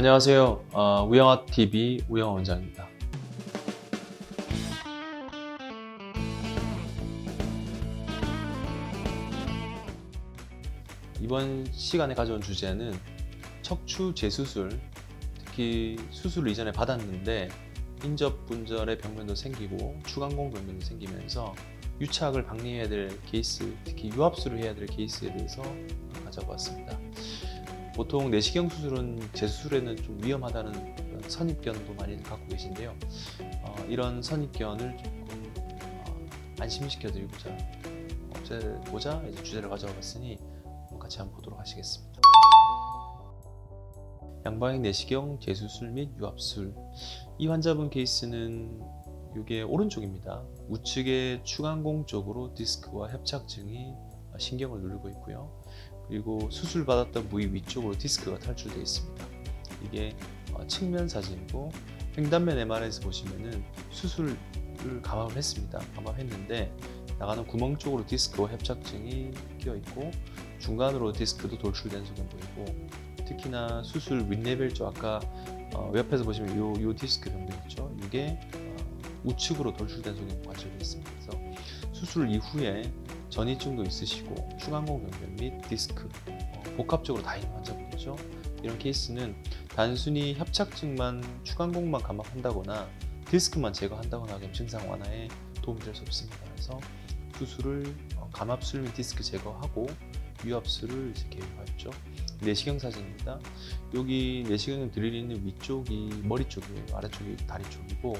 안녕하세요. 어, 우영아 TV 우영아 원장입니다. 이번 시간에 가져온 주제는 척추 재수술, 특히 수술을 이전에 받았는데 인접 분절의 병면도 생기고 추간공 병면도 생기면서 유착을 방리해야 될 케이스, 특히 유압술을 해야 될 케이스에 대해서 가져봤습니다. 보통 내시경 수술은 재수술에는 좀 위험하다는 선입견도 많이 갖고 계신데요. 어, 이런 선입견을 조금 어, 안심시켜드리고자 없애고자 이제 주제를 가져와 봤으니 같이 한번 보도록 하시겠습니다. 양방향 내시경 재수술 및 유압술 이 환자분 케이스는 이게 오른쪽입니다. 우측의 추간공 쪽으로 디스크와 협착증이 신경을 누르고 있고요. 그리고 수술 받았던 부위 위쪽으로 디스크가 탈출되어 있습니다. 이게 어, 측면 사진이고 횡단면 MR에서 보시면은 수술을 감압을 했습니다. 감압했는데 나가는 구멍 쪽으로 디스크와 협착증이 끼어 있고 중간으로 디스크도 돌출된 소견 보이고 특히나 수술 윗레벨 쪽 아까 어, 옆에서 보시면 요, 요 디스크 병변 있죠. 이게 어, 우측으로 돌출된 소견 관찰되어 있습니다. 그래서 수술 이후에 전이증도 있으시고 병변 및 디스크 어, 복합적으로 다 있는 환자분이죠. 이런 케이스는 단순히 협착증만 추간공만 감압한다거나 디스크만 제거한다거나 하면 증상 완화에 도움이 될 수 없습니다. 그래서 수술을 어, 감압술 및 디스크 제거하고 유압술을 이제 계획하였죠. 내시경 사진입니다. 여기 내시경 드릴 있는 위쪽이 머리 쪽이에요. 아래쪽이 다리 쪽이고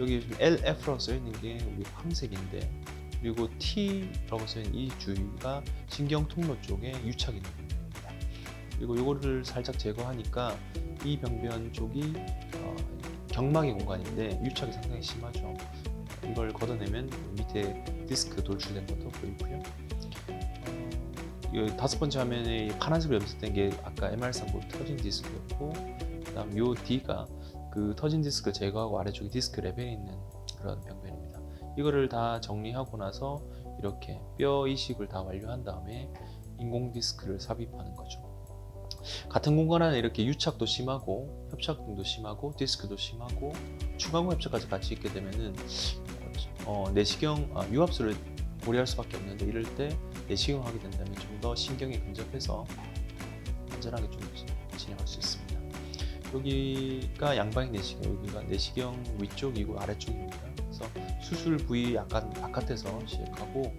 여기 LF라고 써 있는 게 우리 황색인데 그리고 T라고 써있는 이 주위가 신경 통로 쪽에 유착이 부분입니다. 그리고 이거를 살짝 제거하니까 이 병변 쪽이 어, 경막의 공간인데 유착이 상당히 심하죠. 이걸 걷어내면 밑에 디스크 돌출된 것도 보이고요. 어, 이 다섯 번째 화면에 이 파란색으로 염색된 게 아까 MR상 보 터진 디스크였고, 그다음 요 D가 그 터진 디스크 제거하고 아래쪽에 디스크 레벨이 있는 그런 병변입니다. 이거를 다 정리하고 나서 이렇게 뼈 이식을 다 완료한 다음에 인공 디스크를 삽입하는 거죠. 같은 공간 안에 이렇게 유착도 심하고 협착도 심하고 디스크도 심하고 추가공 협착까지 같이 있게 되면은 어, 내시경 아, 유압술을 고려할 수밖에 없는데 이럴 때 내시경 하게 된다면 좀 더 신경이 근접해서 안전하게 좀 진행할 수 있습니다. 여기가 양방향 내시경, 여기가 내시경 위쪽이고 아래쪽입니다. 그래서 수술 부위 약간 바깥에서 시작하고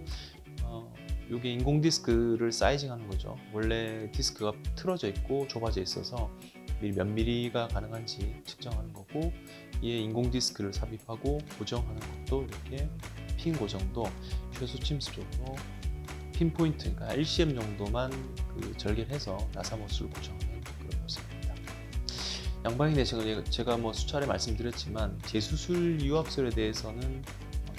어, 이게 인공 디스크를 사이징하는 거죠. 원래 디스크가 틀어져 있고 좁아져 있어서 몇 미리가 가능한지 측정하는 거고 이에 인공 디스크를 삽입하고 고정하는 것도 이렇게 핀 고정도 최소 침습적으로 핀 포인트, 그러니까 LCM 정도만 그 절개해서 나사못을 모습입니다. 양방향 내시경은 제가 뭐 수차례 말씀드렸지만 재수술 유압술에 대해서는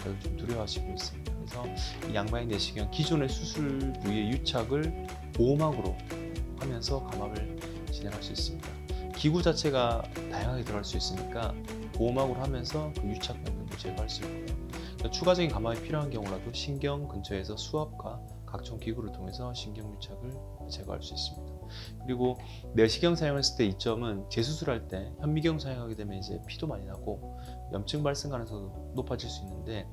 좀 두려워하시고 있습니다. 그래서 이 양방향 내시경 기존의 수술 부위의 유착을 보호막으로 하면서 감압을 진행할 수 있습니다. 기구 자체가 다양하게 들어갈 수 있으니까 보호막으로 하면서 그 유착 병변도 제거할 수 있고요. 그러니까 추가적인 감압이 필요한 경우라도 신경 근처에서 수압과 각종 기구를 통해서 신경 유착을 제거할 수 있습니다. 그리고 내시경 사용했을 때 이점은 재수술할 때 현미경 사용하게 되면 이제 피도 많이 나고 염증 발생 가능성도 높아질 수 있는데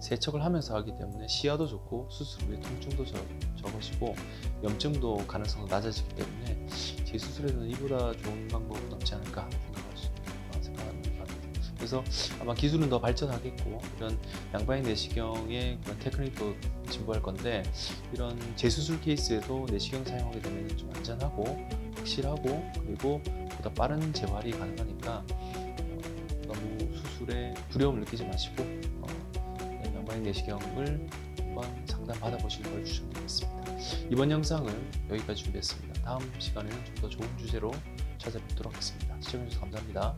세척을 하면서 하기 때문에 시야도 좋고 수술 후에 통증도 적, 적으시고 염증도 가능성도 낮아지기 때문에 재수술에는 이보다 좋은 방법은 없지 않을까 생각합니다. 그래서 아마 기술은 더 발전하겠고 이런 양방향 내시경의 그런 테크닉도 진보할 건데 이런 재수술 케이스에도 내시경 사용하게 되면 좀 안전하고 확실하고 그리고 보다 빠른 재활이 가능하니까 어, 너무 수술에 두려움을 느끼지 마시고 어, 양방향 내시경을 한번 상담 받아보시는 걸 추천드리겠습니다. 이번 영상은 여기까지 준비했습니다. 다음 시간에는 좀 더 좋은 주제로 찾아뵙도록 하겠습니다. 시청해주셔서 감사합니다.